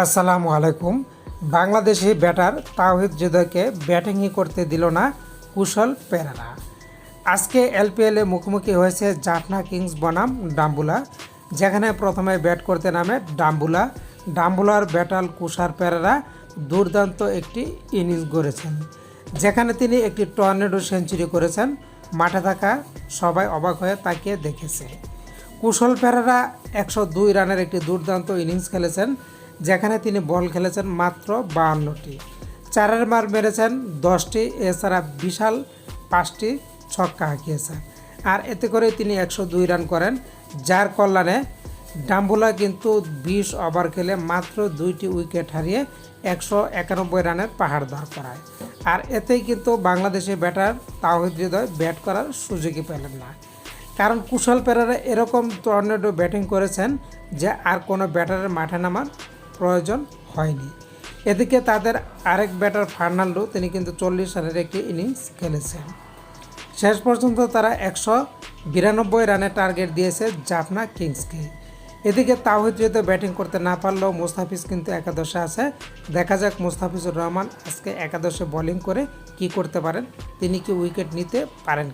আসসালামু আলাইকুম। বাংলাদেশি ব্যাটার তাওহিদ হৃদয়কে ব্যাটিংই করতে দিল না কুশল পেরেরা। আজকে এলপিএলে মুখোমুখি হয়েছে জাফনা কিংস বনাম ডাম্বুলা, যেখানে প্রথমে ব্যাট করতে নামে ডাম্বুলা। ডাম্বুলার ব্যাটাল কুষার পেরেরা দুর্দান্ত একটি ইনিংস গড়েছেন, যেখানে তিনি একটি টর্নেডো সেঞ্চুরি করেছেন। মাঠে থাকা সবাই অবাক হয়ে তাকিয়ে দেখেছে। কুশল পেরেরা একশো দুই রানের একটি দুর্দান্ত ইনিংস খেলেছেন যেখানে তিনি বল খেলেছেন মাত্র বাহান্নটি। চারের মার মেরেছেন দশটি, এছাড়া বিশাল পাঁচটি ছক্কা হাঁকিয়েছেন আর এতে করে তিনি একশো দুই রান করেন, যার কল্যাণে ডাম্বুলা কিন্তু বিশ ওভার খেলে মাত্র দুইটি উইকেট হারিয়ে একশো একানব্বই রানের পাহাড় দাঁড় করায়। আর এতেই কিন্তু বাংলাদেশি ব্যাটার তাওহিদ হৃদয় ব্যাট করার সুযোগই পেলেন না। কারণ কুশল পেরেরা এরকম টর্নেডো ব্যাটিং করেছেন যে আর কোনো ব্যাটারের মাঠে নামার প্রয়োজন হয়নি। এদিকে তাদের আরেক ব্যাটার ফার্নান্ডো, তিনি কিন্তু চল্লিশ রানের একটি ইনিংস খেলেছেন। শেষ পর্যন্ত তারা একশো বিরানব্বই রানের টার্গেট দিয়েছে জাফনা কিংসকে। এদিকে তাওহিদ যেহেতু ব্যাটিং করতে না পারলেও মুস্তাফিজ কিন্তু একাদশে আছে। দেখা যাক মুস্তাফিজুর রহমান আজকে একাদশে বোলিং করে কি করতে পারেন। তিনি কি উইকেট নিতে পারেন